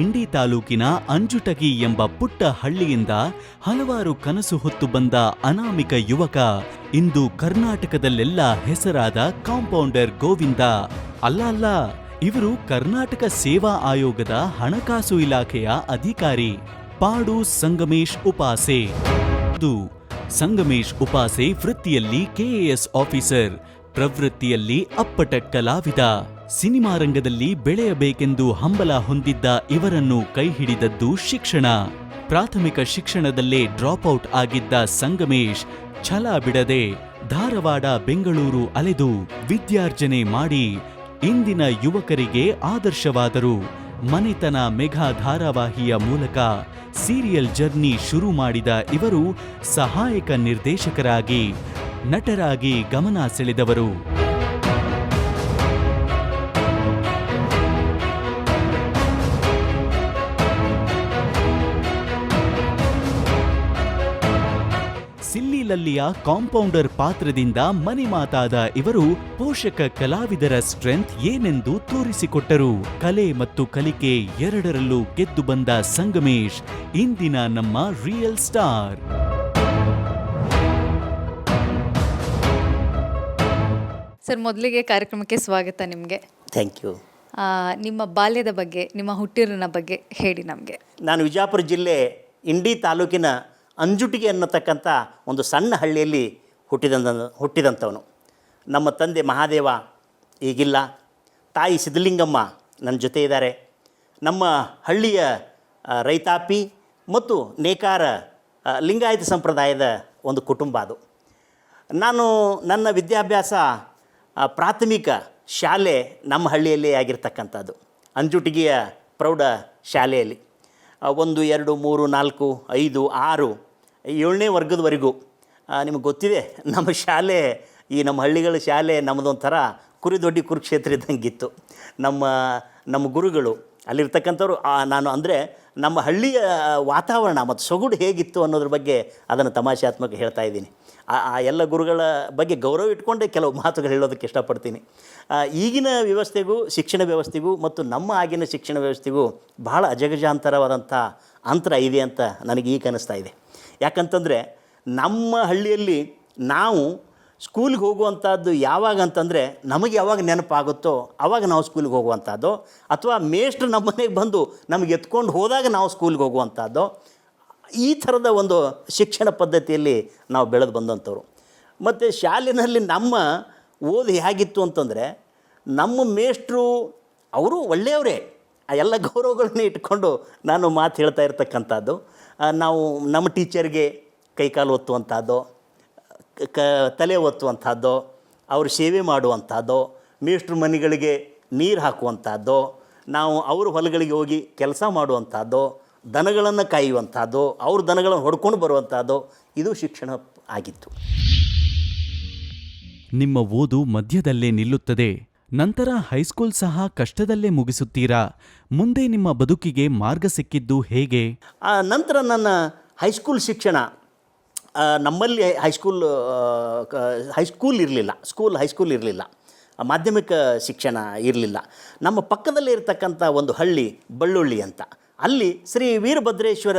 ಇಂಡಿ ತಾಲೂಕಿನ ಅಂಜುಟಗಿ ಎಂಬ ಪುಟ್ಟ ಹಳ್ಳಿಯಿಂದ ಹಲವಾರು ಕನಸು ಹೊತ್ತು ಬಂದ ಅನಾಮಿಕ ಯುವಕ ಇಂದು ಕರ್ನಾಟಕದಲ್ಲೆಲ್ಲ ಹೆಸರಾದ ಕಾಂಪೌಂಡರ್ ಗೋವಿಂದ. ಅಲ್ಲ ಅಲ್ಲ, ಇವರು ಕರ್ನಾಟಕ ಸೇವಾ ಆಯೋಗದ ಹಣಕಾಸು ಇಲಾಖೆಯ ಅಧಿಕಾರಿ ಪಾಡು ಸಂಗಮೇಶ್ ಉಪಾಸೆ. ಸಂಗಮೇಶ್ ಉಪಾಸೆ ವೃತ್ತಿಯಲ್ಲಿ ಕೆಎಎಸ್ ಆಫೀಸರ್, ಪ್ರವೃತ್ತಿಯಲ್ಲಿ ಅಪ್ಪಟ ಕಲಾವಿದ ಸಿನಿಮಾ ರಂಗದಲ್ಲಿ ಬೆಳೆಯಬೇಕೆಂದು ಹಂಬಲ ಹೊಂದಿದ್ದ ಇವರನ್ನು ಕೈಹಿಡಿದದ್ದು ಶಿಕ್ಷಣ. ಪ್ರಾಥಮಿಕ ಶಿಕ್ಷಣದಲ್ಲೇ ಡ್ರಾಪ್ ಔಟ್ ಆಗಿದ್ದ ಸಂಗಮೇಶ್, ಛಲ ಬಿಡದೆ ಧಾರವಾಡ, ಬೆಂಗಳೂರು ಅಲೆದು ವಿದ್ಯಾರ್ಜನೆ ಮಾಡಿ ಇಂದಿನ ಯುವಕರಿಗೆ ಆದರ್ಶವಾದರು. ಮನೆತನ ಮೆಘಾ ಧಾರಾವಾಹಿಯ ಮೂಲಕ ಸೀರಿಯಲ್ ಜರ್ನಿ ಶುರು ಮಾಡಿದ ಇವರು ಸಹಾಯಕ ನಿರ್ದೇಶಕರಾಗಿ, ನಟರಾಗಿ ಗಮನ ಸೆಳೆದವರು. ಸಿಲ್ಲಿಲಲ್ಲಿಯ ಕಾಂಪೌಂಡರ್ ಪಾತ್ರದಿಂದ ಮನೆ ಮಾತಾದ ಇವರು ಪೋಷಕ ಕಲಾವಿದರ ಸ್ಟ್ರೆಂತ್ ಏನೆಂದು ತೋರಿಸಿಕೊಟ್ಟರು. ಕಲೆ ಮತ್ತು ಕಲಿಕೆ ಎರಡರಲ್ಲೂ ಗೆದ್ದು ಬಂದ ಸಂಗಮೇಶ್ ಇಂದಿನ ನಮ್ಮ ರಿಯಲ್ ಸ್ಟಾರ್ ಸರ್ ಮೊದಲಿಗೆ ಕಾರ್ಯಕ್ರಮಕ್ಕೆ ಸ್ವಾಗತ ನಿಮಗೆ. ಥ್ಯಾಂಕ್ ಯು ನಿಮ್ಮ ಬಾಲ್ಯದ ಬಗ್ಗೆ ನಿಮ್ಮ ಹುಟ್ಟಿರಿನ ಬಗ್ಗೆ ಹೇಳಿ ನಮಗೆ. ನಾನು ವಿಜಾಪುರ ಜಿಲ್ಲೆ ಇಂಡಿ ತಾಲೂಕಿನ ಅಂಜುಟಿಗೆ ಅನ್ನತಕ್ಕಂಥ ಒಂದು ಸಣ್ಣ ಹಳ್ಳಿಯಲ್ಲಿ ಹುಟ್ಟಿದಂತ ಹುಟ್ಟಿದಂಥವನು. ನಮ್ಮ ತಂದೆ ಮಹಾದೇವ ಈಗಿಲ್ಲ. ತಾಯಿ ಸಿದ್ಧಲಿಂಗಮ್ಮ ನನ್ನ ಜೊತೆ ಇದ್ದಾರೆ. ನಮ್ಮ ಹಳ್ಳಿಯ ರೈತಾಪಿ ಮತ್ತು ನೇಕಾರ ಲಿಂಗಾಯತ ಸಂಪ್ರದಾಯದ ಒಂದು ಕುಟುಂಬ ಅದು. ನಾನು ನನ್ನ ವಿದ್ಯಾಭ್ಯಾಸ ಪ್ರಾಥಮಿಕ ಶಾಲೆ ನಮ್ಮ ಹಳ್ಳಿಯಲ್ಲೇ ಆಗಿರ್ತಕ್ಕಂಥದ್ದು. ಅಂಜುಟಿಗೆಯ ಪ್ರೌಢ ಶಾಲೆಯಲ್ಲಿ. ಒಂದು, ಎರಡು, ಮೂರು, ನಾಲ್ಕು, ಐದು, ಆರು ಏಳನೇ ವರ್ಗದವರೆಗೂ ನಿಮಗೆ ಗೊತ್ತಿದೆ, ನಮ್ಮ ಶಾಲೆ, ಈ ನಮ್ಮ ಹಳ್ಳಿಗಳ ಶಾಲೆ ನಮ್ಮದೊಂಥರ ಕುರಿದೊಡ್ಡಿ ಕುರುಕ್ಷೇತ್ರ ಇದ್ದಂಗಿತ್ತು. ನಮ್ಮ ನಮ್ಮ ಗುರುಗಳು, ಅಲ್ಲಿರ್ತಕ್ಕಂಥವ್ರು ನಾನು ಅಂದರೆ ನಮ್ಮ ಹಳ್ಳಿಯ ವಾತಾವರಣ ಮತ್ತು ಸೊಗಡು ಹೇಗಿತ್ತು ಅನ್ನೋದ್ರ ಬಗ್ಗೆ ಅದನ್ನು ತಮಾಷಾತ್ಮಕ ಹೇಳ್ತಾ ಇದ್ದೀನಿ. ಆ ಎಲ್ಲ ಗುರುಗಳ ಬಗ್ಗೆ ಗೌರವ ಇಟ್ಕೊಂಡೇ ಕೆಲವು ಮಾತುಗಳು ಹೇಳೋದಕ್ಕೆ ಇಷ್ಟಪಡ್ತೀನಿ. ಈಗಿನ ವ್ಯವಸ್ಥೆಗೂ, ಶಿಕ್ಷಣ ವ್ಯವಸ್ಥೆಗೂ ಮತ್ತು ನಮ್ಮ ಆಗಿನ ಶಿಕ್ಷಣ ವ್ಯವಸ್ಥೆಗೂ ಬಹಳ ಅಜಗಜಾಂತರವಾದಂಥ ಅಂತರ ಇದೆ ಅಂತ ನನಗೆ ಈಗ ಅನಿಸ್ತಾ ಇದೆ. ಯಾಕಂತಂದರೆ ನಮ್ಮ ಹಳ್ಳಿಯಲ್ಲಿ ನಾವು ಸ್ಕೂಲ್ಗೆ ಹೋಗುವಂಥದ್ದು ಯಾವಾಗ ಅಂತಂದರೆ ನಮಗೆ ಯಾವಾಗ ನೆನಪಾಗುತ್ತೋ ಆವಾಗ ನಾವು ಸ್ಕೂಲ್ಗೆ ಹೋಗುವಂಥದ್ದು. ಅಥವಾ ಮೇಷ್ಟ್ರು ನಮ್ಮ ಮನೆಗೆ ಬಂದು ನಮಗೆ ಎತ್ಕೊಂಡು ಹೋದಾಗ ನಾವು ಸ್ಕೂಲ್ಗೆ ಹೋಗುವಂಥದ್ದು. ಈ ಥರದ ಒಂದು ಶಿಕ್ಷಣ ಪದ್ಧತಿಯಲ್ಲಿ ನಾವು ಬೆಳೆದು ಬಂದಂಥವ್ರು. ಮತ್ತು ಶಾಲೆಯಲ್ಲಿ ನಮ್ಮ ಓದು ಹೇಗಿತ್ತು ಅಂತಂದರೆ ನಮ್ಮ ಮೇಷ್ಟ್ರು ಅವರು ಒಳ್ಳೆಯವರೇ. ಆ ಎಲ್ಲ ಗೌರವಗಳನ್ನ ಇಟ್ಕೊಂಡು ನಾನು ಮಾತು ಹೇಳ್ತಾ ಇರ್ತಕ್ಕಂಥದ್ದು. ನಾವು ನಮ್ಮ ಟೀಚರ್ಗೆ ಕೈಕಾಲು ಒತ್ತುವಂಥದ್ದು ಕ ತಲೆ ಒತ್ತುವಂಥದ್ದು ಅವರು ಸೇವೆ ಮಾಡುವಂಥದ್ದು ಮೇಷ್ಟ್ರ ಮನೆಗಳಿಗೆ ನೀರು ಹಾಕುವಂಥದ್ದು ನಾವು ಅವ್ರ ಹೊಲಗಳಿಗೆ ಹೋಗಿ ಕೆಲಸ ಮಾಡುವಂಥದ್ದು ದನಗಳನ್ನು ಕಾಯುವಂಥದ್ದು ಅವ್ರ ದನಗಳನ್ನು ಹೊಡ್ಕೊಂಡು ಬರುವಂಥದ್ದು ಇದು ಶಿಕ್ಷಣ ಆಗಿತ್ತು. ನಿಮ್ಮ ಓದು ಮಧ್ಯದಲ್ಲೇ ನಿಲ್ಲುತ್ತದೆ. ನಂತರ ಹೈಸ್ಕೂಲ್ ಸಹ ಕಷ್ಟದಲ್ಲೇ ಮುಗಿಸುತ್ತೀರಾ? ಮುಂದೆ ನಿಮ್ಮ ಬದುಕಿಗೆ ಮಾರ್ಗ ಸಿಕ್ಕಿದ್ದು ಹೇಗೆ? ನಂತರ ನನ್ನ ಹೈಸ್ಕೂಲ್ ಶಿಕ್ಷಣ. ನಮ್ಮಲ್ಲಿ ಹೈಸ್ಕೂಲ್ ಹೈಸ್ಕೂಲ್ ಇರಲಿಲ್ಲ, ಸ್ಕೂಲ್ ಹೈಸ್ಕೂಲ್ ಇರಲಿಲ್ಲ. ಮಾಧ್ಯಮಿಕ ಶಿಕ್ಷಣ ಇರಲಿಲ್ಲ. ನಮ್ಮ ಪಕ್ಕದಲ್ಲೇ ಇರತಕ್ಕಂಥ ಒಂದು ಹಳ್ಳಿ ಬಳ್ಳುಳ್ಳಿ ಅಂತ. ಅಲ್ಲಿ ಶ್ರೀ ವೀರಭದ್ರೇಶ್ವರ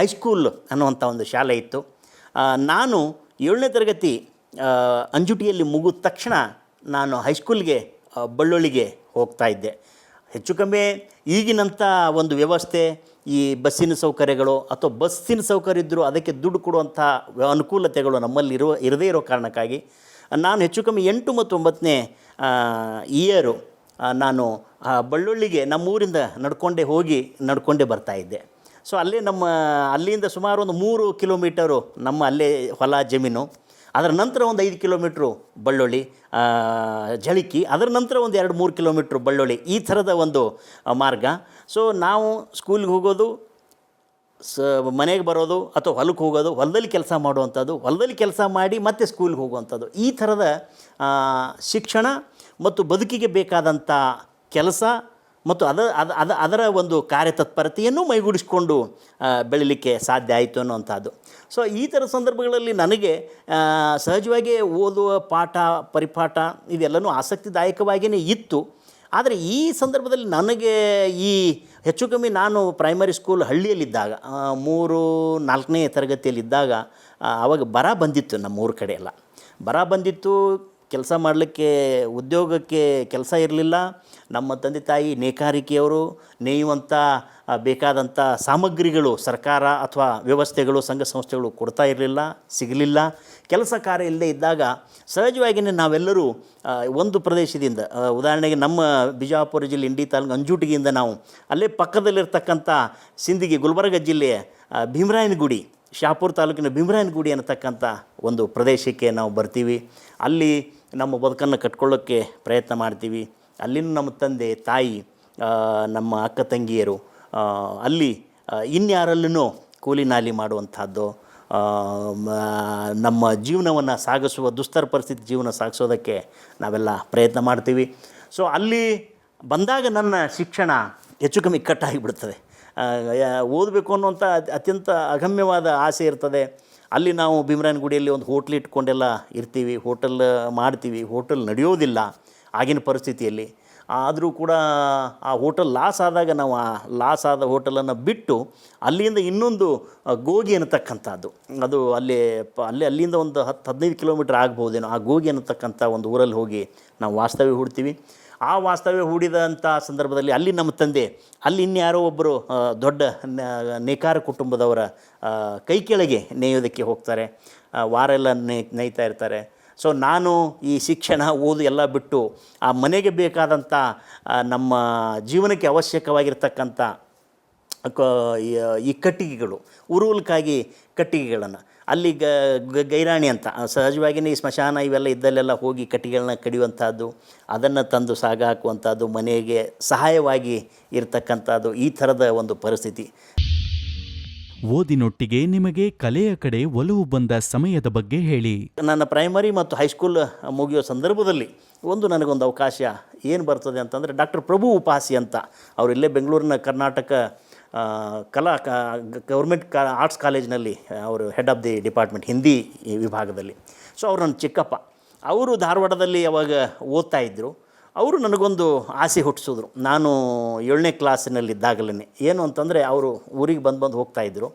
ಹೈಸ್ಕೂಲ್ ಅನ್ನುವಂಥ ಒಂದು ಶಾಲೆ ಇತ್ತು. ನಾನು ಏಳನೇ ತರಗತಿ ಅಂಜುಟಿಯಲ್ಲಿ ಮುಗಿದ ತಕ್ಷಣ ನಾನು ಹೈಸ್ಕೂಲ್ಗೆ ಬಳ್ಳೊಳ್ಳಿಗೆ ಹೋಗ್ತಾ ಇದ್ದೆ. ಹೆಚ್ಚು ಕಮ್ಮಿ ಈಗಿನಂಥ ಒಂದು ವ್ಯವಸ್ಥೆ, ಈ ಬಸ್ಸಿನ ಸೌಕರ್ಯಗಳು ಅಥವಾ ಬಸ್ಸಿನ ಸೌಕರ್ಯ ಇದ್ದರೂ ಅದಕ್ಕೆ ದುಡ್ಡು ಕೊಡುವಂಥ ಅನುಕೂಲತೆಗಳು ನಮ್ಮಲ್ಲಿ ಇರುವ, ಇರದೇ ಇರೋ ಕಾರಣಕ್ಕಾಗಿ, ನಾನು ಹೆಚ್ಚು ಕಮ್ಮಿ ಎಂಟು ಮತ್ತು ಒಂಬತ್ತನೇ ಇಯರು ನಾನು ಬಳ್ಳೊಳ್ಳಿಗೆ ನಮ್ಮೂರಿಂದ ನಡ್ಕೊಂಡೇ ಹೋಗಿ ನಡ್ಕೊಂಡೇ ಬರ್ತಾ ಇದ್ದೆ. ಸೊ ಅಲ್ಲೇ ನಮ್ಮ, ಅಲ್ಲಿಂದ ಸುಮಾರು ಒಂದು ಮೂರು ಕಿಲೋಮೀಟರು ನಮ್ಮ ಅಲ್ಲೇ ಹೊಲ ಜಮೀನು. ಅದರ ನಂತರ ಒಂದು ಐದು ಕಿಲೋಮೀಟ್ರು ಬಳ್ಳೊಳ್ಳಿ ಜಳಿಕಿ ಅದರ ನಂತರ ಒಂದು ಎರಡು ಮೂರು ಕಿಲೋಮೀಟ್ರ್ ಬಳ್ಳೊಳ್ಳಿ, ಈ ಥರದ ಒಂದು ಮಾರ್ಗ. ಸೊ ನಾವು ಸ್ಕೂಲ್ಗೆ ಹೋಗೋದು, ಸ, ಮನೆಗೆ ಬರೋದು ಅಥವಾ ಹೊಲಕ್ಕೆ ಹೋಗೋದು, ಹೊಲದಲ್ಲಿ ಕೆಲಸ ಮಾಡುವಂಥದ್ದು, ಹೊಲದಲ್ಲಿ ಕೆಲಸ ಮಾಡಿ ಮತ್ತೆ ಸ್ಕೂಲ್ಗೆ ಹೋಗುವಂಥದ್ದು. ಈ ಥರದ ಶಿಕ್ಷಣ ಮತ್ತು ಬದುಕಿಗೆ ಬೇಕಾದಂಥ ಕೆಲಸ ಮತ್ತು ಅದ ಅದ ಅದ ಅದರ ಒಂದು ಕಾರ್ಯತತ್ಪರತೆಯನ್ನು ಮೈಗೂಡಿಸಿಕೊಂಡು ಬೆಳಿಲಿಕ್ಕೆ ಸಾಧ್ಯ ಆಯಿತು ಅನ್ನುವಂಥದ್ದು. ಸೊ ಈ ಥರ ಸಂದರ್ಭಗಳಲ್ಲಿ ನನಗೆ ಸಹಜವಾಗಿ ಓದುವ ಪಾಠ, ಪರಿಪಾಠ ಇದೆಲ್ಲನೂ ಆಸಕ್ತಿದಾಯಕವಾಗಿಯೇ ಇತ್ತು. ಆದರೆ ಈ ಸಂದರ್ಭದಲ್ಲಿ ನನಗೆ ಈ ಹೆಚ್ಚು ಕಮ್ಮಿ ನಾನು ಪ್ರೈಮರಿ ಸ್ಕೂಲ್ ಹಳ್ಳಿಯಲ್ಲಿದ್ದಾಗ ಮೂರು, ನಾಲ್ಕನೇ ತರಗತಿಯಲ್ಲಿದ್ದಾಗ ಆವಾಗ ಬರ ಬಂದಿತ್ತು ನಮ್ಮ ಊರ ಕಡೆ ಎಲ್ಲ. ಬರ ಬಂದಿತ್ತು ಕೆಲಸ ಮಾಡಲಿಕ್ಕೆ, ಉದ್ಯೋಗಕ್ಕೆ ಕೆಲಸ ಇರಲಿಲ್ಲ. ನಮ್ಮ ತಂದೆ ತಾಯಿ ನೇಕಾರಿಕೆಯವರು ನೇಯುವಂಥ ಬೇಕಾದಂಥ ಸಾಮಗ್ರಿಗಳು ಸರ್ಕಾರ ಅಥವಾ ವ್ಯವಸ್ಥೆಗಳು, ಸಂಘ ಸಂಸ್ಥೆಗಳು ಕೊಡ್ತಾ ಇರಲಿಲ್ಲ, ಸಿಗಲಿಲ್ಲ. ಕೆಲಸ ಕಾರ್ಯ ಇಲ್ಲದೆ ಇದ್ದಾಗ ಸಹಜವಾಗಿಯೇ ನಾವೆಲ್ಲರೂ ಒಂದು ಪ್ರದೇಶದಿಂದ ಉದಾಹರಣೆಗೆ ನಮ್ಮ ಬಿಜಾಪುರ ಜಿಲ್ಲೆ, ಇಂಡಿ ತಾಲೂಕು ಅಂಜೂಟಿಗೆಯಿಂದ ನಾವು ಅಲ್ಲೇ ಪಕ್ಕದಲ್ಲಿರ್ತಕ್ಕಂಥ ಸಿಂದಗಿ, ಗುಲ್ಬರ್ಗ ಜಿಲ್ಲೆಯ ಭೀಮರಾಯನಗುಡಿ ಶಾಪುರ ತಾಲೂಕಿನ ಭೀಮರಾಯನಗುಡಿ ಅನ್ನತಕ್ಕಂಥ ಒಂದು ಪ್ರದೇಶಕ್ಕೆ ನಾವು ಬರ್ತೀವಿ. ಅಲ್ಲಿ ನಮ್ಮ ಬದುಕನ್ನು ಕಟ್ಕೊಳ್ಳೋಕ್ಕೆ ಪ್ರಯತ್ನ ಮಾಡ್ತೀವಿ. ಅಲ್ಲಿನ ನಮ್ಮ ತಂದೆ, ತಾಯಿ ನಮ್ಮ ಅಕ್ಕ ತಂಗಿಯರು ಅಲ್ಲಿ ಇನ್ಯಾರಲ್ಲೂ ಕೂಲಿ ನಾಲಿ ಮಾಡುವಂಥದ್ದು ನಮ್ಮ ಜೀವನವನ್ನು ಸಾಗಿಸುವ ದುಸ್ತರ ಪರಿಸ್ಥಿತಿ ಜೀವನ ಸಾಗಿಸೋದಕ್ಕೆ ನಾವೆಲ್ಲ ಪ್ರಯತ್ನ ಮಾಡ್ತೀವಿ. ಸೊ ಅಲ್ಲಿ ಬಂದಾಗ ನನ್ನ ಶಿಕ್ಷಣ ಹೆಚ್ಚು ಕಮ್ಮಿ ಕಟ್ಟಾಗಿಬಿಡ್ತದೆ ಓದಬೇಕು ಅನ್ನುವಂಥ ಅತ್- ಅತ್ಯಂತ ಅಗಮ್ಯವಾದ ಆಸೆ ಇರ್ತದೆ. ಅಲ್ಲಿ ನಾವು ಭೀಮರಾಯನಗುಡಿಯಲ್ಲಿ ಒಂದು ಹೋಟ್ಲ್ ಇಟ್ಕೊಂಡೆಲ್ಲ ಇರ್ತೀವಿ, ಹೋಟೆಲ್ ಮಾಡ್ತೀವಿ, ಹೋಟೆಲ್ ನಡೆಯೋದಿಲ್ಲ ಆಗಿನ ಪರಿಸ್ಥಿತಿಯಲ್ಲಿ. ಆದರೂ ಕೂಡ ಆ ಹೋಟೆಲ್ ಲಾಸ್ ಆದಾಗ ನಾವು ಆ ಲಾಸ್ ಆದ ಹೋಟೆಲನ್ನು ಬಿಟ್ಟು ಅಲ್ಲಿಂದ ಇನ್ನೊಂದು ಗೋಗಿ ಅನ್ನತಕ್ಕಂಥದ್ದು. ಅದು ಅಲ್ಲಿ ಅಲ್ಲಿ, ಅಲ್ಲಿಂದ ಒಂದು ಹತ್ತು ಹದಿನೈದು ಕಿಲೋಮೀಟ್ರ್ ಆಗ್ಬೋದೇನೋ, ಆ ಗೋಗಿ ಅನ್ನತಕ್ಕಂಥ ಒಂದು ಊರಲ್ಲಿ ಹೋಗಿ ನಾವು ವಾಸ್ತವ್ಯ ಹೂಡ್ತೀವಿ. ಆ ವಾಸ್ತವ್ಯ ಹೂಡಿದಂಥ ಸಂದರ್ಭದಲ್ಲಿ ಅಲ್ಲಿ ನಮ್ಮ ತಂದೆ, ಅಲ್ಲಿ ಇನ್ಯಾರೋ ಒಬ್ಬರು ದೊಡ್ಡ ನೇಕಾರ ಕುಟುಂಬದವರ ಕೈ ಕೆಳಗೆ ನೇಯೋದಕ್ಕೆ ಹೋಗ್ತಾರೆ ವಾರೆಲ್ಲ ನೇ, ನೇಯ್ತಾ ಇರ್ತಾರೆ. ಸೊ ನಾನು ಈ ಶಿಕ್ಷಣ, ಓದು ಎಲ್ಲ ಬಿಟ್ಟು ಆ ಮನೆಗೆ ಬೇಕಾದಂಥ ನಮ್ಮ ಜೀವನಕ್ಕೆ ಅವಶ್ಯಕವಾಗಿರ್ತಕ್ಕಂಥ ಈ ಕಟ್ಟಿಗೆಗಳು, ಉರುವಲ್ಕಾಗಿ ಕಟ್ಟಿಗೆಗಳನ್ನು ಅಲ್ಲಿ ಗ ಗೈರಾಣಿ ಅಂತ. ಸಹಜವಾಗಿಯೇ ಈ ಸ್ಮಶಾನ ಇವೆಲ್ಲ ಇದ್ದಲ್ಲೆಲ್ಲ ಹೋಗಿ ಕಟ್ಟಿಗೆಗಳನ್ನ ಕಡಿಯುವಂಥದ್ದು ಅದನ್ನು ತಂದು ಸಾಗ ಹಾಕುವಂಥದ್ದು ಮನೆಗೆ ಸಹಾಯವಾಗಿ ಇರತಕ್ಕಂಥದ್ದು ಈ ಥರದ ಒಂದು ಪರಿಸ್ಥಿತಿ. ಓದಿನೊಟ್ಟಿಗೆ ನಿಮಗೆ ಕಲೆಯ ಕಡೆ ಒಲವು ಬಂದ ಸಮಯದ ಬಗ್ಗೆ ಹೇಳಿ. ನನ್ನ ಪ್ರೈಮರಿ ಮತ್ತು ಹೈಸ್ಕೂಲ್ ಮುಗಿಯೋ ಸಂದರ್ಭದಲ್ಲಿ ಒಂದು ನನಗೊಂದು ಅವಕಾಶ ಏನು ಬರ್ತದೆ ಅಂತಂದರೆ ಡಾಕ್ಟರ್ ಪ್ರಭು ಉಪಾಸಿ ಅಂತ. ಅವರು ಇಲ್ಲೇ ಬೆಂಗಳೂರಿನ ಕರ್ನಾಟಕ ಕಲಾ ಗೌರ್ಮೆಂಟ್ ಕಾ, ಆರ್ಟ್ಸ್ ಕಾಲೇಜ್ನಲ್ಲಿ ಅವರು head of the department Hindi ವಿಭಾಗದಲ್ಲಿ. ಸೊ ಅವರು ನನ್ನ ಚಿಕ್ಕಪ್ಪ. ಅವರು ಧಾರವಾಡದಲ್ಲಿ ಯಾವಾಗ ಓದ್ತಾ ಇದ್ದರು ಅವರು ನನಗೊಂದು ಆಸೆ ಹುಟ್ಟಿಸಿದ್ರು. ನಾನು ಏಳನೇ ಕ್ಲಾಸಿನಲ್ಲಿದ್ದಾಗಲೇ ಏನು ಅಂತಂದರೆ, ಅವರು ಊರಿಗೆ ಬಂದು ಬಂದು ಹೋಗ್ತಾಯಿದ್ರು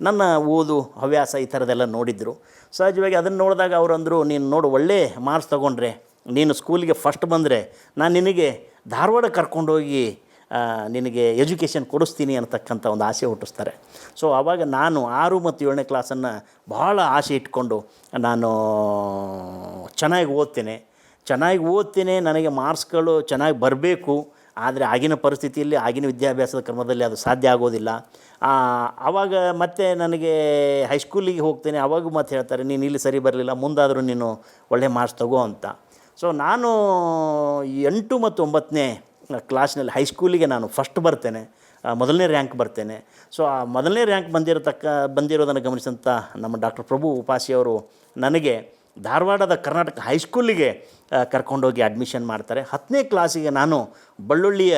ನನ್ನ ಓದು, ಹವ್ಯಾಸ ಈ ಥರದೆಲ್ಲ ನೋಡಿದ್ರು. ಸಹಜವಾಗಿ ಅದನ್ನು ನೋಡಿದಾಗ ಅವರು ಅಂದರು, ನೀನು ನೋಡು, ಒಳ್ಳೆ ಮಾರ್ಕ್ಸ್ ತೊಗೊಂಡ್ರೆ, ನೀನು ಸ್ಕೂಲಿಗೆ ಫಸ್ಟ್ ಬಂದರೆ, ನಾನು ನಿನಗೆ ಧಾರವಾಡ ಕರ್ಕೊಂಡೋಗಿ ನಿನಗೆ ಎಜುಕೇಷನ್ ಕೊಡಿಸ್ತೀನಿ ಅನ್ನತಕ್ಕಂಥ ಒಂದು ಆಸೆ ಹುಟ್ಟಿಸ್ತಾರೆ. ಸೊ ಆವಾಗ ನಾನು ಆರು ಮತ್ತು ಏಳನೇ ಕ್ಲಾಸನ್ನು ಭಾಳ ಆಸೆ ಇಟ್ಕೊಂಡು ನಾನು ಚೆನ್ನಾಗಿ ಓದ್ತೇನೆ. ಚೆನ್ನಾಗಿ ಓದ್ತೇನೆ, ನನಗೆ ಮಾರ್ಕ್ಸ್ಗಳು ಚೆನ್ನಾಗಿ ಬರಬೇಕು, ಆದರೆ ಆಗಿನ ಪರಿಸ್ಥಿತಿಯಲ್ಲಿ, ಆಗಿನ ವಿದ್ಯಾಭ್ಯಾಸದ ಕ್ರಮದಲ್ಲಿ ಅದು ಸಾಧ್ಯ ಆಗೋದಿಲ್ಲ. ಆವಾಗ ಮತ್ತೆ ನನಗೆ ಹೈಸ್ಕೂಲಿಗೆ ಹೋಗ್ತೇನೆ ಆವಾಗ ಮತ್ತೆ ಹೇಳ್ತಾರೆ, ನೀನು ಇಲ್ಲಿ ಸರಿ ಬರಲಿಲ್ಲ, ಮುಂದಾದರೂ ನೀನು ಒಳ್ಳೆ ಮಾರ್ಕ್ಸ್ ತಗೋ ಅಂತ. ಸೊ ನಾನು ಎಂಟು ಮತ್ತು ಒಂಬತ್ತನೇ ಕ್ಲಾಸ್ನಲ್ಲಿ ಹೈಸ್ಕೂಲಿಗೆ ನಾನು ಫಸ್ಟ್ ಬರ್ತೇನೆ ಮೊದಲನೇ ರ್ಯಾಂಕ್ ಬರ್ತೇನೆ. ಸೊ ಆ ಮೊದಲನೇ ರ್ಯಾಂಕ್ ಬಂದಿರತಕ್ಕ, ಬಂದಿರೋದನ್ನು ಗಮನಿಸಿದಂಥ ನಮ್ಮ ಡಾಕ್ಟರ್ ಪ್ರಭು ಉಪಾಸಿಯವರು ನನಗೆ ಧಾರವಾಡದ ಕರ್ನಾಟಕ ಹೈಸ್ಕೂಲಿಗೆ ಕರ್ಕೊಂಡೋಗಿ ಅಡ್ಮಿಷನ್ ಮಾಡ್ತಾರೆ. ಹತ್ತನೇ ಕ್ಲಾಸಿಗೆ ನಾನು ಬಳ್ಳುಳ್ಳಿಯ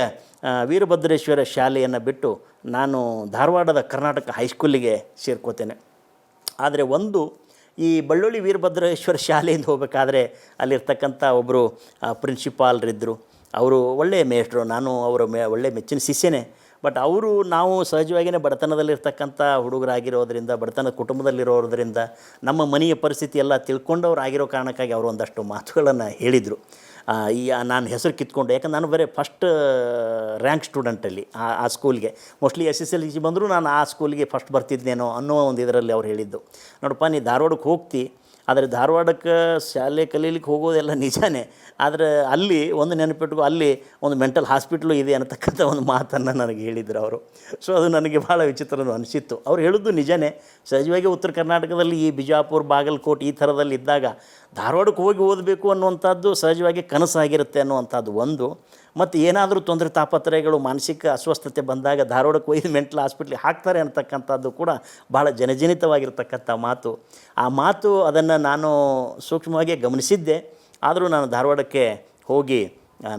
ವೀರಭದ್ರೇಶ್ವರ ಶಾಲೆಯನ್ನು ಬಿಟ್ಟು ನಾನು ಧಾರವಾಡದ ಕರ್ನಾಟಕ ಹೈಸ್ಕೂಲಿಗೆ ಸೇರ್ಕೋತೇನೆ. ಆದರೆ ಒಂದು, ಈ ಬಳ್ಳುಳ್ಳಿ ವೀರಭದ್ರೇಶ್ವರ ಶಾಲೆಯಿಂದ ಹೋಗಬೇಕಾದ್ರೆ ಅಲ್ಲಿರ್ತಕ್ಕಂಥ ಒಬ್ಬರು ಪ್ರಿನ್ಸಿಪಾಲ್ರಿದ್ದರು ಅವರು ಒಳ್ಳೆಯ ಮೇಷ್ಟ್ರು, ನಾನು ಅವರ ಮೇ, ಒಳ್ಳೆಯ ಮೆಚ್ಚಿನ ಶಿಷ್ಯನೇ. ಬಟ್ ಅವರು ನಾವು ಸಹಜವಾಗಿಯೇ ಬಡತನದಲ್ಲಿರ್ತಕ್ಕಂಥ ಹುಡುಗರಾಗಿರೋದ್ರಿಂದ ಬಡತನ ಕುಟುಂಬದಲ್ಲಿರೋದ್ರಿಂದ, ನಮ್ಮ ಮನೆಯ ಪರಿಸ್ಥಿತಿ ಎಲ್ಲ ತಿಳ್ಕೊಂಡವ್ರು ಆಗಿರೋ ಕಾರಣಕ್ಕಾಗಿ ಅವರು ಒಂದಷ್ಟು ಮಾತುಗಳನ್ನು ಹೇಳಿದರು. ಈ ನಾನು ಹೆಸರು ಕಿತ್ಕೊಂಡು, ಯಾಕಂದ್ರೆ ನಾನು ಬರೀ ಫಸ್ಟ್ ರ್ಯಾಂಕ್ ಸ್ಟೂಡೆಂಟಲ್ಲಿ ಆ ಆ ಸ್ಕೂಲ್ಗೆ mostly S S L C ಬಂದರೂ ನಾನು ಆ ಸ್ಕೂಲ್ಗೆ ಫಸ್ಟ್ ಬರ್ತಿದ್ದೇನೋ ಅನ್ನೋ ಒಂದು ಇದರಲ್ಲಿ ಅವ್ರು ಹೇಳಿದ್ದು. ನೋಡಪ್ಪ, ನೀ ಧಾರವಾಡಕ್ಕೆ ಹೋಗ್ತಿ ಆದರೆ ಧಾರವಾಡಕ್ಕೆ ಶಾಲೆ ಕಲೀಲಿಕ್ಕೆ ಹೋಗೋದೆಲ್ಲ ನಿಜಾನೇ. ಆದರೆ ಅಲ್ಲಿ ಒಂದು ನೆನಪಿಟ್ಟು ಅಲ್ಲಿ ಒಂದು ಮೆಂಟಲ್ ಹಾಸ್ಪಿಟ್ಲು ಇದೆ ಅನ್ನತಕ್ಕಂಥ ಒಂದು ಮಾತನ್ನು ನನಗೆ ಹೇಳಿದರು ಅವರು. ಸೊ ಅದು ನನಗೆ ಭಾಳ ವಿಚಿತ್ರ ಅನಿಸಿತ್ತು. ಅವ್ರು ಹೇಳಿದ್ದು ನಿಜಾನೇ. ಸಹಜವಾಗಿ ಉತ್ತರ ಕರ್ನಾಟಕದಲ್ಲಿ ಈ ಬಿಜಾಪುರ, ಬಾಗಲಕೋಟೆ ಈ ಥರದಲ್ಲಿ ಇದ್ದಾಗ ಧಾರವಾಡಕ್ಕೆ ಹೋಗಿ ಓದಬೇಕು ಅನ್ನುವಂಥದ್ದು ಸಹಜವಾಗಿ ಕನಸಾಗಿರುತ್ತೆ ಅನ್ನುವಂಥದ್ದು ಒಂದು. ಮತ್ತು ಏನಾದರೂ ತೊಂದರೆ ತಾಪತ್ರಯಗಳು, ಮಾನಸಿಕ ಅಸ್ವಸ್ಥತೆ ಬಂದಾಗ ಧಾರವಾಡಕ್ಕೆ ಒಯ್ದು ಮೆಂಟಲ್ ಹಾಸ್ಪಿಟ್ಲಿಗೆ ಹಾಕ್ತಾರೆ ಅಂತಕ್ಕಂಥದ್ದು ಕೂಡ ಭಾಳ ಜನಜನಿತವಾಗಿರ್ತಕ್ಕಂಥ ಮಾತು. ಆ ಮಾತು ಅದನ್ನು ನಾನು ಸೂಕ್ಷ್ಮವಾಗಿ ಗಮನಿಸಿದ್ದೆ. ಆದರೂ ನಾನು ಧಾರವಾಡಕ್ಕೆ ಹೋಗಿ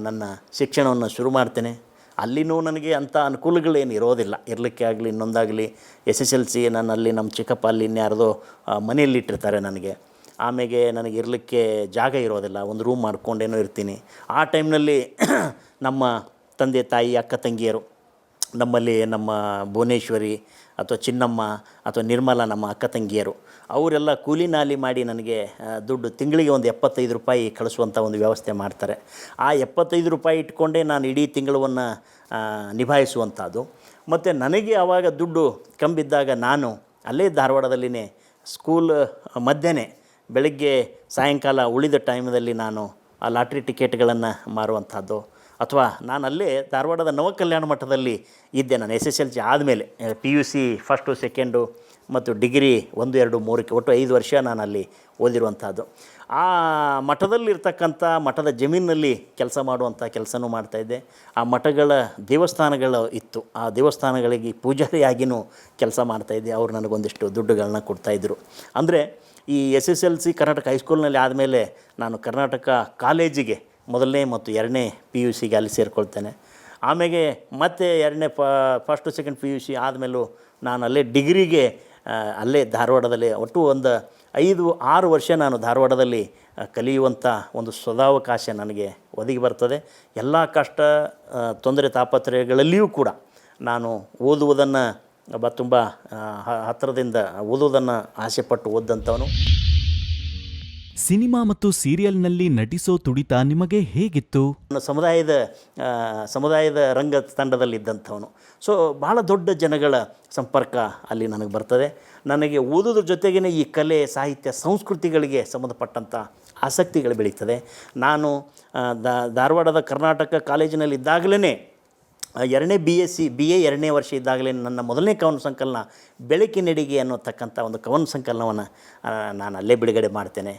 ನನ್ನ ಶಿಕ್ಷಣವನ್ನು ಶುರು ಮಾಡ್ತೇನೆ. ಅಲ್ಲಿನೂ ನನಗೆ ಅಂಥ ಅನುಕೂಲಗಳೇನು ಇರೋದಿಲ್ಲ. ಇರಲಿಕ್ಕೆ ಆಗಲಿ, ಇನ್ನೊಂದಾಗಲಿ, ಎಸ್ ಎಸ್ ಎಲ್ ಸಿ ನಾನು ಅಲ್ಲಿ ನಮ್ಮ ಚಿಕ್ಕಪ್ಪ ಅಲ್ಲಿ ಇನ್ಯಾರ್ದೋ ಮನೆಯಲ್ಲಿಟ್ಟಿರ್ತಾರೆ ನನಗೆ. ಆಮೇಲೆ ನನಗೆ ಇರಲಿಕ್ಕೆ ಜಾಗ ಇರೋದಿಲ್ಲ, ಒಂದು ರೂಮ್ ಮಾಡ್ಕೊಂಡೇನೋ ಇರ್ತೀನಿ. ಆ ಟೈಮ್ನಲ್ಲಿ ನಮ್ಮ ತಂದೆ, ತಾಯಿ, ಅಕ್ಕ, ತಂಗಿಯರು, ನಮ್ಮಲ್ಲಿ ನಮ್ಮ ಭುವನೇಶ್ವರಿ ಅಥವಾ ಚಿನ್ನಮ್ಮ ಅಥವಾ ನಿರ್ಮಲಾ ನಮ್ಮ ಅಕ್ಕ, ತಂಗಿಯರು, ಅವರೆಲ್ಲ ಕೂಲಿ ನಾಲಿ ಮಾಡಿ ನನಗೆ ದುಡ್ಡು ತಿಂಗಳಿಗೆ ಒಂದು ಎಪ್ಪತ್ತೈದು ರೂಪಾಯಿ ಕಳಿಸುವಂಥ ಒಂದು ವ್ಯವಸ್ಥೆ ಮಾಡ್ತಾರೆ. ಆ ಎಪ್ಪತ್ತೈದು ರೂಪಾಯಿ ಇಟ್ಕೊಂಡೇ ನಾನು ಇಡೀ ತಿಂಗಳನ್ನು ನಿಭಾಯಿಸುವಂಥದ್ದು. ಮತ್ತು ನನಗೆ ಆವಾಗ ದುಡ್ಡು ಕಂಬಿದ್ದಾಗ ನಾನು ಅಲ್ಲೇ ಧಾರವಾಡದಲ್ಲಿನೇ ಸ್ಕೂಲ್ ಮಧ್ಯೆ ಬೆಳಗ್ಗೆ ಸಾಯಂಕಾಲ ಉಳಿದ ಟೈಮಲ್ಲಿ ನಾನು ಆ ಲಾಟ್ರಿ ಟಿಕೆಟ್ಗಳನ್ನು ಮಾರುವಂಥದ್ದು. ಅಥವಾ ನಾನು ಅಲ್ಲೇ ಧಾರವಾಡದ ನವಕಲ್ಯಾಣ ಮಠದಲ್ಲಿ ಇದ್ದೆ ನಾನು ಎಸ್ ಎಸ್ ಎಲ್ ಸಿ ಆದಮೇಲೆ. P U C first, second ಮತ್ತು ಡಿಗ್ರಿ ಒಂದು, ಎರಡು, ಮೂರಕ್ಕೆ ಒಟ್ಟು ಐದು ವರ್ಷ ನಾನು ಅಲ್ಲಿ ಓದಿರುವಂಥದ್ದು. ಆ ಮಠದಲ್ಲಿರ್ತಕ್ಕಂಥ ಮಠದ ಜಮೀನಿನಲ್ಲಿ ಕೆಲಸ ಮಾಡುವಂಥ ಕೆಲಸನೂ ಮಾಡ್ತಾಯಿದ್ದೆ ಆ ಮಠಗಳ ದೇವಸ್ಥಾನಗಳು ಇತ್ತು. ಆ ದೇವಸ್ಥಾನಗಳಿಗೆ ಪೂಜಾರಿಯಾಗಿಯೂ ಕೆಲಸ ಮಾಡ್ತಾಯಿದ್ದೆ ಅವ್ರು ನನಗೊಂದಿಷ್ಟು ದುಡ್ಡುಗಳನ್ನ ಕೊಡ್ತಾಯಿದ್ರು ಅಂದರೆ ಈ S S L C Karnataka ಹೈಸ್ಕೂಲ್ನಲ್ಲಿ ಆದಮೇಲೆ ನಾನು ಕರ್ನಾಟಕ ಕಾಲೇಜಿಗೆ ಮೊದಲನೇ ಮತ್ತು ಎರಡನೇ ಪಿ ಯು ಸಿಗೆ ಅಲ್ಲಿ ಸೇರಿಕೊಳ್ತೇನೆ. ಆಮೇಲೆ ಮತ್ತೆ ಎರಡನೇ ಪ first second P U C ಆದಮೇಲೂ ನಾನು ಅಲ್ಲೇ ಡಿಗ್ರಿಗೆ ಅಲ್ಲೇ ಧಾರವಾಡದಲ್ಲಿ ಒಟ್ಟು ಒಂದು ಐದು, ಆರು ವರ್ಷ ನಾನು ಧಾರವಾಡದಲ್ಲಿ ಕಲಿಯುವಂಥ ಒಂದು ಸದಾವಕಾಶ ನನಗೆ ಒದಗಿ ಬರ್ತದೆ. ಎಲ್ಲ ಕಷ್ಟ ತೊಂದರೆ, ತಾಪತ್ರಯಗಳಲ್ಲಿಯೂ ಕೂಡ ನಾನು ಓದುವುದನ್ನು ಒಬ್ಬ ತುಂಬ ಹತ್ತಿರದಿಂದ ಓದುವುದನ್ನು ಆಸೆಪಟ್ಟು ಓದಂಥವನು ಸಿನಿಮಾ ಮತ್ತು ಸೀರಿಯಲ್ನಲ್ಲಿ ನಟಿಸೋ ತುಡಿತ ನಿಮಗೆ ಹೇಗಿತ್ತು? ಸಮುದಾಯದ ಸಮುದಾಯದ ರಂಗ ತಂಡದಲ್ಲಿದ್ದಂಥವನು ಸೊ ಭಾಳ ದೊಡ್ಡ ಜನಗಳ ಸಂಪರ್ಕ ಅಲ್ಲಿ ನನಗೆ ಬರ್ತದೆ. ನನಗೆ ಓದೋದ್ರ ಜೊತೆಗೇ ಈ ಕಲೆ ಸಾಹಿತ್ಯ ಸಂಸ್ಕೃತಿಗಳಿಗೆ ಸಂಬಂಧಪಟ್ಟಂಥ ಆಸಕ್ತಿಗಳು ಬೆಳೀತದೆ. ನಾನು ದ- ಧಾರವಾಡದ ಕರ್ನಾಟಕ ಕಾಲೇಜಿನಲ್ಲಿ ಇದ್ದಾಗಲೇ ಎರಡನೇ B S C B A ಎರಡನೇ ವರ್ಷ ಇದ್ದಾಗಲೇ ನನ್ನ ಮೊದಲನೇ ಕವನ ಸಂಕಲನ ಬೆಳಕಿನಡಿಗೆ ಅನ್ನೋತಕ್ಕಂಥ ಒಂದು ಕವನ ಸಂಕಲನವನ್ನು ನಾನು ಅಲ್ಲೇ ಬಿಡುಗಡೆ ಮಾಡ್ತೇನೆ.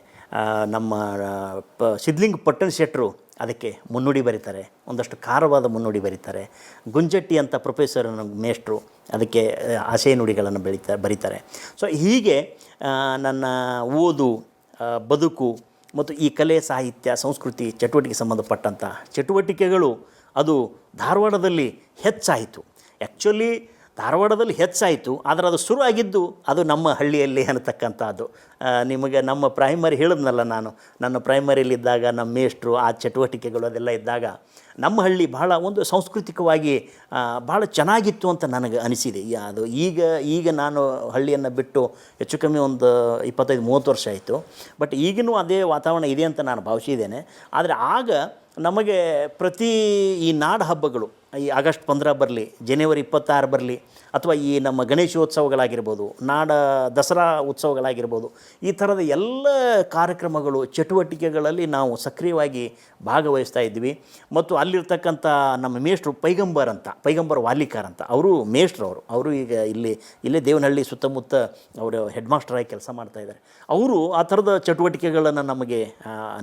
ನಮ್ಮ ಪ ಸಿದ್ಲಿಂಗ್ ಪಟ್ಟಣ ಶೆಟ್ಟರು ಅದಕ್ಕೆ ಮುನ್ನುಡಿ ಬರೀತಾರೆ. ಒಂದಷ್ಟು ಖಾರವಾದ ಮುನ್ನುಡಿ ಬರೀತಾರೆ. ಗುಂಜಟ್ಟಿ ಅಂತ ಪ್ರೊಫೆಸರ್ ಮೇಷ್ಟ್ರು ಅದಕ್ಕೆ ಆಸೆಯ ನುಡಿಗಳನ್ನು ಬೆಳೀತಾ, ಬರೀತಾರೆ. ಸೊ ಹೀಗೆ ನನ್ನ ಓದು ಬದುಕು ಮತ್ತು ಈ ಕಲೆ, ಸಾಹಿತ್ಯ, ಸಂಸ್ಕೃತಿ ಚಟುವಟಿಕೆ ಸಂಬಂಧಪಟ್ಟಂಥ ಚಟುವಟಿಕೆಗಳು ಅದು ಧಾರವಾಡದಲ್ಲಿ ಹೆಚ್ಚಾಯಿತು. ಆ್ಯಕ್ಚುಲಿ ಧಾರವಾಡದಲ್ಲಿ ಹೆಚ್ಚಾಯಿತು, ಆದರೆ ಅದು ಶುರು ಆಗಿದ್ದು ಅದು ನಮ್ಮ ಹಳ್ಳಿಯಲ್ಲಿ ಅನ್ನತಕ್ಕಂಥದ್ದು. ನಿಮಗೆ ನಮ್ಮ ಪ್ರೈಮರಿ ಹೇಳಿದ್ನಲ್ಲ ನಾನು, ನನ್ನ ಪ್ರೈಮರಿಯಲ್ಲಿದ್ದಾಗ ನಮ್ಮ ಮೇಷ್ಟ್ರು, ಆ ಚಟುವಟಿಕೆಗಳು ಅದೆಲ್ಲ ಇದ್ದಾಗ, ನಮ್ಮ ಹಳ್ಳಿ ಬಹಳ ಒಂದು ಸಾಂಸ್ಕೃತಿಕವಾಗಿ ಭಾಳ ಚೆನ್ನಾಗಿತ್ತು ಅಂತ ನನಗೆ ಅನಿಸಿದೆ. ಅದು ಈಗ ಈಗ ನಾನು ಹಳ್ಳಿಯನ್ನು ಬಿಟ್ಟು ಹೆಚ್ಚು ಕಮ್ಮಿ ಒಂದು ಇಪ್ಪತ್ತೈದು, ಮೂವತ್ತು ವರ್ಷ ಆಯಿತು. ಬಟ್ ಈಗಿನೂ ಅದೇ ವಾತಾವರಣ ಇದೆ ಅಂತ ನಾನು ಭಾವಿಸಿದ್ದೇನೆ. ಆದರೆ ಆಗ ನಮಗೆ ಪ್ರತಿ ಈ ನಾಡ ಹಬ್ಬಗಳು ಈ ಆಗಸ್ಟ್ ಪಂದ್ರ ಬರಲಿ, ಜನವರಿ ಇಪ್ಪತ್ತಾರು ಬರಲಿ, ಅಥವಾ ಈ ನಮ್ಮ ಗಣೇಶೋತ್ಸವಗಳಾಗಿರ್ಬೋದು, ನಾಡ ದಸರಾ ಉತ್ಸವಗಳಾಗಿರ್ಬೋದು, ಈ ಥರದ ಎಲ್ಲ ಕಾರ್ಯಕ್ರಮಗಳು, ಚಟುವಟಿಕೆಗಳಲ್ಲಿ ನಾವು ಸಕ್ರಿಯವಾಗಿ ಭಾಗವಹಿಸ್ತಾ ಇದ್ವಿ ಮತ್ತು ಅಲ್ಲಿರ್ತಕ್ಕಂಥ ನಮ್ಮ ಮೇಷ್ಟ್ರು ಪೈಗಂಬರ್ ಅಂತ, ಪೈಗಂಬರ್ ವಾಲಿಕಾರ್ ಅಂತ, ಅವರು ಮೇಷ್ಟ್ರು ಅವರು. ಅವರು ಈಗ ಇಲ್ಲಿ, ಇಲ್ಲೇ ದೇವನಹಳ್ಳಿ ಸುತ್ತಮುತ್ತ ಅವರು ಹೆಡ್ ಮಾಸ್ಟರಾಗಿ ಕೆಲಸ ಮಾಡ್ತಾ ಇದ್ದಾರೆ. ಅವರು ಆ ಥರದ ಚಟುವಟಿಕೆಗಳನ್ನು ನಮಗೆ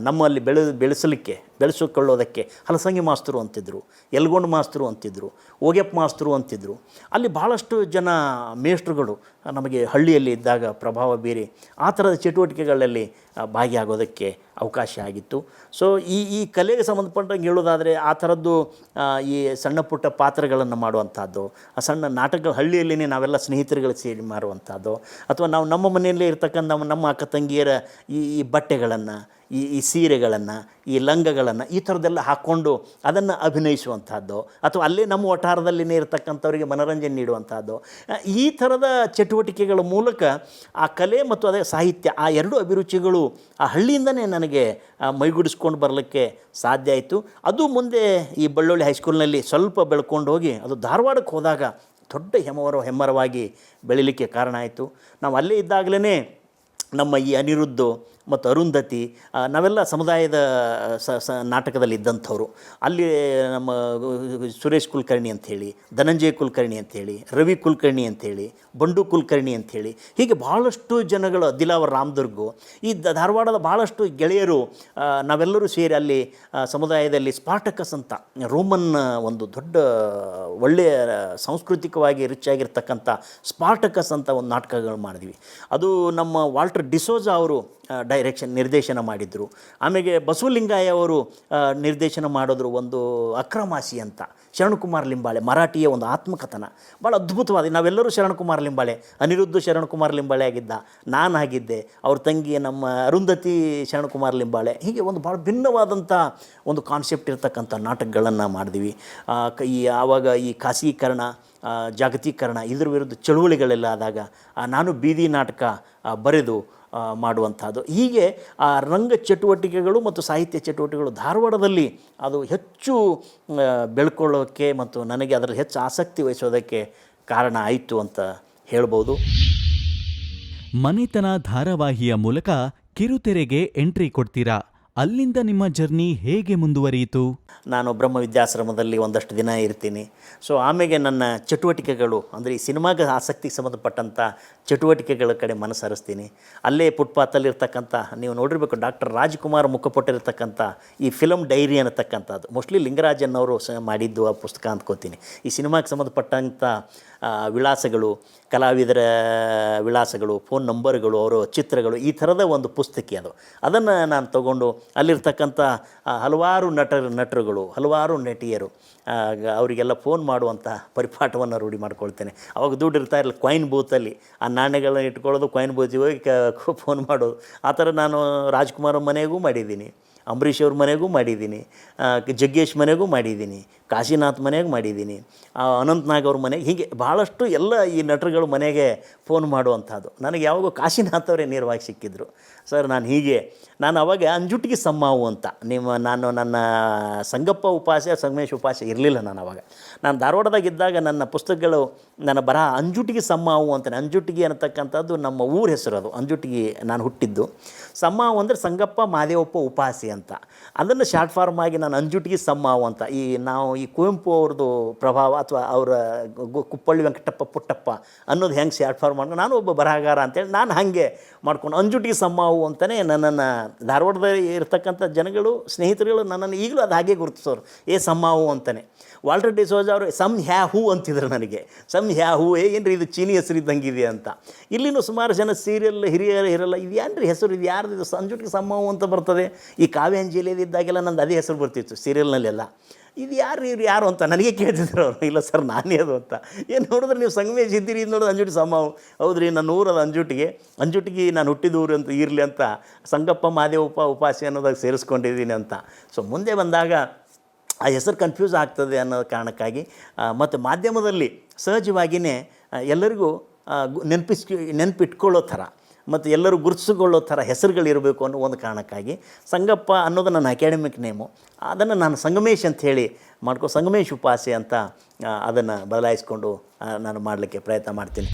ನಮ್ಮಲ್ಲಿ ಬೆಳೆ, ಬೆಳೆಸಲಿಕ್ಕೆ, ಬೆಳೆಸಿಕೊಳ್ಳೋದಕ್ಕೆ ಹಲಸಂಗಿ ಮಾಸ್ತರು ಅಂತಿದ್ರು ಎಲ್ಗೊಂಡು ಮಾಸ್ತರು ಅಂತಿದ್ರು ಓಗೆಪ್ ಮಾಸ್ತರು ಅಂತಿದ್ದರು ಅಲ್ಲಿ ಭಾಳಷ್ಟು ಜನ ಮೇಷ್ಟ್ರುಗಳು ನಮಗೆ ಹಳ್ಳಿಯಲ್ಲಿ ಇದ್ದಾಗ ಪ್ರಭಾವ ಬೀರಿ ಆ ಥರದ ಚಟುವಟಿಕೆಗಳಲ್ಲಿ ಭಾಗಿಯಾಗೋದಕ್ಕೆ ಅವಕಾಶ ಆಗಿತ್ತು. ಸೊ ಈ ಈ ಕಲೆಗೆ ಸಂಬಂಧಪಟ್ಟಂಗೆ ಹೇಳೋದಾದರೆ ಆ ಥರದ್ದು ಈ ಸಣ್ಣ ಪುಟ್ಟ ಪಾತ್ರಗಳನ್ನು ಮಾಡುವಂಥದ್ದು, ಆ ಸಣ್ಣ ನಾಟಕ ಹಳ್ಳಿಯಲ್ಲಿನೇ ನಾವೆಲ್ಲ ಸ್ನೇಹಿತರುಗಳು ಸೇರಿ ಮಾರುವಂಥದ್ದು ಅಥವಾ ನಾವು ನಮ್ಮ ಮನೆಯಲ್ಲೇ ಇರ್ತಕ್ಕಂಥ ನಮ್ಮ ಅಕ್ಕ ತಂಗಿಯರ ಈ ಈ ಬಟ್ಟೆಗಳನ್ನು ಈ ಈ ಸೀರೆಗಳನ್ನು, ಈ ಲಂಗಗಳನ್ನು ಈ ಥರದ್ದೆಲ್ಲ ಹಾಕ್ಕೊಂಡು ಅದನ್ನು ಅಭಿನಯಿಸುವಂಥದ್ದು ಅಥವಾ ಅಲ್ಲೇ ನಮ್ಮ ವಠಾರದಲ್ಲಿನೇ ಇರತಕ್ಕಂಥವರಿಗೆ ಮನೋರಂಜನೆ ನೀಡುವಂಥದ್ದು ಈ ಥರದ ಚಟುವಟಿಕೆಗಳ ಮೂಲಕ ಆ ಕಲೆ ಮತ್ತು ಅದೇ ಸಾಹಿತ್ಯ, ಆ ಎರಡು ಅಭಿರುಚಿಗಳು ಆ ಹಳ್ಳಿಯಿಂದನೇ ನನಗೆ ಮೈಗೂಡಿಸ್ಕೊಂಡು ಬರಲಿಕ್ಕೆ ಸಾಧ್ಯ ಆಯಿತು. ಅದು ಮುಂದೆ ಈ ಬಳ್ಳೊಳ್ಳಿ ಹೈಸ್ಕೂಲ್ನಲ್ಲಿ ಸ್ವಲ್ಪ ಬೆಳ್ಕೊಂಡು ಹೋಗಿ, ಅದು ಧಾರವಾಡಕ್ಕೆ ಹೋದಾಗ ದೊಡ್ಡ ಹೆಮ್ಮರ ಹೆಮ್ಮರವಾಗಿ ಬೆಳಿಲಿಕ್ಕೆ ಕಾರಣ ಆಯಿತು. ನಾವು ಅಲ್ಲೇ ಇದ್ದಾಗಲೇ ನಮ್ಮ ಈ ಅನಿರುದ್ಧು ಮತ್ತು ಅರುಂಧತಿ ನಾವೆಲ್ಲ ಸಮುದಾಯದ, ಸ ಸ, ನಾಟಕದಲ್ಲಿ ಇದ್ದಂಥವ್ರು. ಅಲ್ಲಿ ನಮ್ಮ ಸುರೇಶ್ ಕುಲಕರ್ಣಿ ಅಂಥೇಳಿ, ಧನಂಜಯ ಕುಲಕರ್ಣಿ ಅಂಥೇಳಿ, ರವಿ ಕುಲಕರ್ಣಿ ಅಂಥೇಳಿ, ಬಂಡು ಕುಲಕರ್ಣಿ ಅಂಥೇಳಿ, ಹೀಗೆ ಭಾಳಷ್ಟು ಜನಗಳು ದಿಲಾವರ್ ರಾಮದುರ್ಗು. ಈ ಧಾರವಾಡದ ಭಾಳಷ್ಟು ಗೆಳೆಯರು ನಾವೆಲ್ಲರೂ ಸೇರಿ ಅಲ್ಲಿ ಸಮುದಾಯದಲ್ಲಿ ಸ್ಪಾಟಕಸ್ ಅಂತ, ರೋಮನ್ ಒಂದು ದೊಡ್ಡ, ಒಳ್ಳೆಯ ಸಾಂಸ್ಕೃತಿಕವಾಗಿ ರಿಚ್ ಆಗಿರ್ತಕ್ಕಂಥ ಸ್ಪಾಟಕಸ್ ಅಂತ ಒಂದು ನಾಟಕಗಳು ಮಾಡಿದ್ವಿ. ಅದು ನಮ್ಮ ವಾಲ್ಟರ್ ಡಿಸೋಜಾ ಅವರು ಡೈರೆಕ್ಷನ್ ನಿರ್ದೇಶನ ಮಾಡಿದರು. ಆಮೇಲೆ ಬಸವಲಿಂಗಾಯ ಅವರು ನಿರ್ದೇಶನ ಮಾಡಿದ್ರು ಒಂದು ಅಕ್ರಮಾಸಿ ಅಂತ. ಶರಣಕುಮಾರ್ ಲಿಂಬಾಳೆ, ಮರಾಠಿಯ ಒಂದು ಆತ್ಮಕಥನ. ಭಾಳ ಅದ್ಭುತವಾದ, ನಾವೆಲ್ಲರೂ ಶರಣಕುಮಾರ್ ಲಿಂಬಾಳೆ, ಅನಿರುದ್ಧ ಶರಣಕುಮಾರ್ ಲಿಂಬಾಳೆ ಆಗಿದ್ದ, ನಾನು ಆಗಿದ್ದೆ, ಅವ್ರ ತಂಗಿ ನಮ್ಮ ಅರುಂಧತಿ ಶರಣಕುಮಾರ್ ಲಿಂಬಾಳೆ, ಹೀಗೆ ಒಂದು ಭಾಳ ಭಿನ್ನವಾದಂಥ ಒಂದು ಕಾನ್ಸೆಪ್ಟ್ ಇರ್ತಕ್ಕಂಥ ನಾಟಕಗಳನ್ನು ಮಾಡಿದ್ವಿ. ಈ ಆವಾಗ ಈ ಖಾಸಗೀಕರಣ ಜಾಗತೀಕರಣ ಇದ್ರ ವಿರುದ್ಧ ಚಳುವಳಿಗಳೆಲ್ಲ ಆದಾಗ ನಾನು ಬೀದಿ ನಾಟಕ ಬರೆದು ಮಾಡುವಂಥದ್ದು ಹೀಗೆ ಆ ರಂಗ ಚಟುವಟಿಕೆಗಳು ಮತ್ತು ಸಾಹಿತ್ಯ ಚಟುವಟಿಕೆಗಳು ಧಾರವಾಡದಲ್ಲಿ ಅದು ಹೆಚ್ಚು ಬೆಳ್ಕೊಳ್ಳೋಕ್ಕೆ ಮತ್ತು ನನಗೆ ಅದರಲ್ಲಿ ಹೆಚ್ಚು ಆಸಕ್ತಿ ವಹಿಸೋದಕ್ಕೆ ಕಾರಣ ಆಯಿತು ಅಂತ ಹೇಳ್ಬೋದು. ಮನೆತನ ಧಾರಾವಾಹಿಯ ಮೂಲಕ ಕಿರುತೆರೆಗೆ ಎಂಟ್ರಿ ಕೊಡ್ತೀರಾ? ಅಲ್ಲಿಂದ ನಿಮ್ಮ ಜರ್ನಿ ಹೇಗೆ ಮುಂದುವರಿಯಿತು? ನಾನು ಬ್ರಹ್ಮ ವಿದ್ಯಾಶ್ರಮದಲ್ಲಿ ಒಂದಷ್ಟು ದಿನ ಇರ್ತೀನಿ. ಸೊ ಆಮೇಲೆ ನನ್ನ ಚಟುವಟಿಕೆಗಳು, ಅಂದರೆ ಈ ಸಿನಿಮಾಗೆ ಆಸಕ್ತಿಗೆ ಸಂಬಂಧಪಟ್ಟಂಥ ಚಟುವಟಿಕೆಗಳ ಕಡೆ ಮನಸ್ಸು ಹರಿಸ್ತೀನಿ ಅಲ್ಲೇ ಫುಟ್ಪಾತಲ್ಲಿರ್ತಕ್ಕಂಥ, ನೀವು ನೋಡಿರಬೇಕು, ಡಾಕ್ಟರ್ ರಾಜ್ಕುಮಾರ್ ಮುಖಪಟ್ಟಿರ್ತಕ್ಕಂಥ ಈ ಫಿಲಮ್ ಡೈರಿ ಅನ್ನತಕ್ಕಂಥದ್ದು. ಮೋಸ್ಟ್ಲಿ ಲಿಂಗರಾಜನ್ ಅವರು ಮಾಡಿದ್ದು ಆ ಪುಸ್ತಕ ಅಂದ್ಕೋತೀನಿ. ಈ ಸಿನಿಮಾಗೆ ಸಂಬಂಧಪಟ್ಟಂಥ ವಿಳಾಸಗಳು, ಕಲಾವಿದರ ವಿಳಾಸಗಳು, ಫೋನ್ ನಂಬರ್ಗಳು, ಅವರ ಚಿತ್ರಗಳು, ಈ ಥರದ ಒಂದು ಪುಸ್ತಕಿ ಅದು. ಅದನ್ನು ನಾನು ತಗೊಂಡು ಅಲ್ಲಿರ್ತಕ್ಕಂಥ ಹಲವಾರು ನಟರು, ನಟರುಗಳು, ಹಲವಾರು ನಟಿಯರು ಅವರಿಗೆಲ್ಲ ಫೋನ್ ಮಾಡುವಂಥ ಪರಿಪಾಠವನ್ನು ರೂಢಿ ಮಾಡ್ಕೊಳ್ತೇನೆ. ಅವಾಗ ದುಡ್ಡು ಇರ್ತಾ ಇರಲಿಲ್ಲ. ಕಾಯಿನ್ ಬೂತಲ್ಲಿ ಆ ನಾಣ್ಯಗಳನ್ನ ಇಟ್ಕೊಳ್ಳೋದು, ಕಾಯಿನ್ ಬೂತಿಗೆ ಹೋಗಿ ಫೋನ್ ಮಾಡೋದು. ಆ ಥರ ನಾನು ರಾಜ್ಕುಮಾರ್ ಮನೆಗೂ ಮಾಡಿದ್ದೀನಿ. ಅಂಬರೀಷ್ ಅವ್ರ ಮನೆಗೂ ಮಾಡಿದ್ದೀನಿ. ಜಗ್ಗೇಶ್ ಮನೆಗೂ ಮಾಡಿದ್ದೀನಿ. ಕಾಶಿನಾಥ್ ಮನೆಗೆ ಮಾಡಿದ್ದೀನಿ. ಆ, ಅನಂತ್ನಾಗ್ ಅವ್ರ ಮನೆಗೆ ಹೀಗೆ ಭಾಳಷ್ಟು ಎಲ್ಲ ಈ ನಟರುಗಳು ಮನೆಗೆ ಫೋನ್ ಮಾಡುವಂಥದ್ದು. ನನಗೆ ಯಾವಾಗೂ ಕಾಶಿನಾಥ್ ಅವರೇ ನೇರವಾಗಿ ಸಿಕ್ಕಿದ್ರು. ಸರ್ ನಾನು ಹೀಗೆ. ನಾನು ಅವಾಗ ಅಂಜುಟಿಗೆ ಸಮ್ಮಾವು ಅಂತ. ನಿಮ್ಮ ನಾನು ನನ್ನ ಸಂಗಪ್ಪ ಉಪಾಸ್ಯ ಸಂಗಮೇಶ್ ಉಪಾಸ್ಯ ಇರಲಿಲ್ಲ ನಾನು ಅವಾಗ. ನಾನು ಧಾರವಾಡದಾಗ ಇದ್ದಾಗ ನನ್ನ ಪುಸ್ತಕಗಳು ನನ್ನ ಬರಹ ಅಂಜುಟಿಗೆ ಸಮ್ಮಾವು ಅಂತ. ಅಂಜುಟಿಗೆ ಅನ್ನತಕ್ಕಂಥದ್ದು ನಮ್ಮ ಊರ ಹೆಸರು ಅದು. ಅಂಜುಟಿಗೆ ನಾನು ಹುಟ್ಟಿದ್ದು. ಸಮ್ಮಾವು ಅಂದರೆ ಸಂಗಪ್ಪ ಮಾದೇವಪ್ಪ ಉಪಾಸಿ ಅಂತ. ಅದನ್ನು ಶಾರ್ಟ್ ಫಾರ್ಮ್ ಆಗಿ ನಾನು ಅಂಜುಟಿಗೆ ಸಮ್ಮಾವು ಅಂತ. ಈ ನಾವು ಈ ಕುವೆಂಪು ಅವ್ರದ್ದು ಪ್ರಭಾವ ಅಥವಾ ಅವರ ಕುಪ್ಪಳ್ಳಿ ವೆಂಕಟಪ್ಪ ಪುಟ್ಟಪ್ಪ ಅನ್ನೋದು ಹೆಂಗೆ ಶಾರ್ಟ್ ಫಾರ್ಮ್ ಮಾಡ್ಕೊಂಡು ನಾನು ಒಬ್ಬ ಬರಹಗಾರ ಅಂತೇಳಿ ನಾನು ಹಾಗೆ ಮಾಡ್ಕೊಂಡು ಅಂಜುಟಿ ಸಮ್ಮಾವು ಅಂತಲೇ ನನ್ನನ್ನು ಧಾರವಾಡದಲ್ಲಿ ಇರ್ತಕ್ಕಂಥ ಜನಗಳು, ಸ್ನೇಹಿತರುಗಳು ನನ್ನನ್ನು ಈಗಲೂ ಅದು ಹಾಗೆ ಗುರುತಿಸೋರು. ಏ ಸಮ್ಮಾವು ಅಂತಲೇ ವಾಲ್ಟರ್ ಡಿಸೋಜ್ ಅವರು ಸಮ್ ಹ್ಯಾ ಹೂ ಅಂತಿದ್ರು ನನಗೆ. ಸಮ್ ಹ್ಯಾ ಹೂ ಏನ್ರಿ ಇದು ಚೀನಿ ಹೆಸರು ಇದ್ದಂಗೆ ಇದೆ ಅಂತ. ಇಲ್ಲಿನೂ ಸುಮಾರು ಜನ ಸೀರಿಯಲ್ ಹಿರಿಯರು ಇರಲ್ಲ ಇದು ಏನ್ರಿ ಹೆಸರು, ಇದು ಯಾರ್ದು ಇದು ಸಂಜುಟಿಗೆ ಸಮ್ಮಾವು ಅಂತ ಬರ್ತದೆ? ಈ ಕಾವ್ಯಾಂಜಲಿಯದಿದ್ದಾಗೆಲ್ಲ ನಂದು ಅದೇ ಹೆಸರು ಬರ್ತಿತ್ತು ಸೀರಿಯಲ್ನಲ್ಲೆಲ್ಲ ಇದು ಯಾರು, ಇವ್ರು ಯಾರು ಅಂತ ನನಗೆ ಕೇಳ್ತಿದ್ರು ಅವರು. ಇಲ್ಲ ಸರ್, ನಾನೇ ಅದು ಅಂತ. ಏನು ನೋಡಿದ್ರೆ ನೀವು ಸಂಗಮೇಶ್ ಇದ್ದೀರಿ ಇದು ನೋಡಿದ್ರೆ ಅಂಜುಟಿ ಸಮ ಹೌದ್ರಿ, ನನ್ನ ಊರದ ಅಂಜುಟಿಗೆ. ಅಂಜುಟಿಗೆ ನಾನು ಹುಟ್ಟಿದ ಊರು ಅಂತ ಇರಲಿ ಅಂತ ಸಂಗಪ್ಪ ಮಾದೇವಪ್ಪ ಉಪಾಸಿ ಅನ್ನೋದಾಗ ಸೇರಿಸ್ಕೊಂಡಿದ್ದೀನಿ ಅಂತ. ಸೊ ಮುಂದೆ ಬಂದಾಗ ಆ ಹೆಸರು ಕನ್ಫ್ಯೂಸ್ ಆಗ್ತದೆ ಅನ್ನೋ ಕಾರಣಕ್ಕಾಗಿ ಮತ್ತು ಮಾಧ್ಯಮದಲ್ಲಿ ಸಹಜವಾಗಿಯೇ ಎಲ್ಲರಿಗೂ ನೆನಪಿಸ್ ನೆನಪಿಟ್ಕೊಳ್ಳೋ ಥರ. ಮತ್ತು ಎಲ್ಲರೂ ಗುರುತಿಸಿಕೊಳ್ಳೋ ಥರ ಹೆಸರುಗಳಿರಬೇಕು ಅನ್ನೋ ಒಂದು ಕಾರಣಕ್ಕಾಗಿ ಸಂಗಪ್ಪ ಅನ್ನೋದು ನನ್ನ ಅಕಾಡೆಮಿಕ್ ನೇಮು. ಅದನ್ನು ನಾನು ಸಂಗಮೇಶ್ ಅಂತ ಹೇಳಿ ಮಾಡ್ಕೊ, ಸಂಗಮೇಶ್ ಉಪಾಸೆ ಅಂತ ಅದನ್ನು ಬದಲಾಯಿಸ್ಕೊಂಡು ನಾನು ಮಾಡಲಿಕ್ಕೆ ಪ್ರಯತ್ನ ಮಾಡ್ತೀನಿ.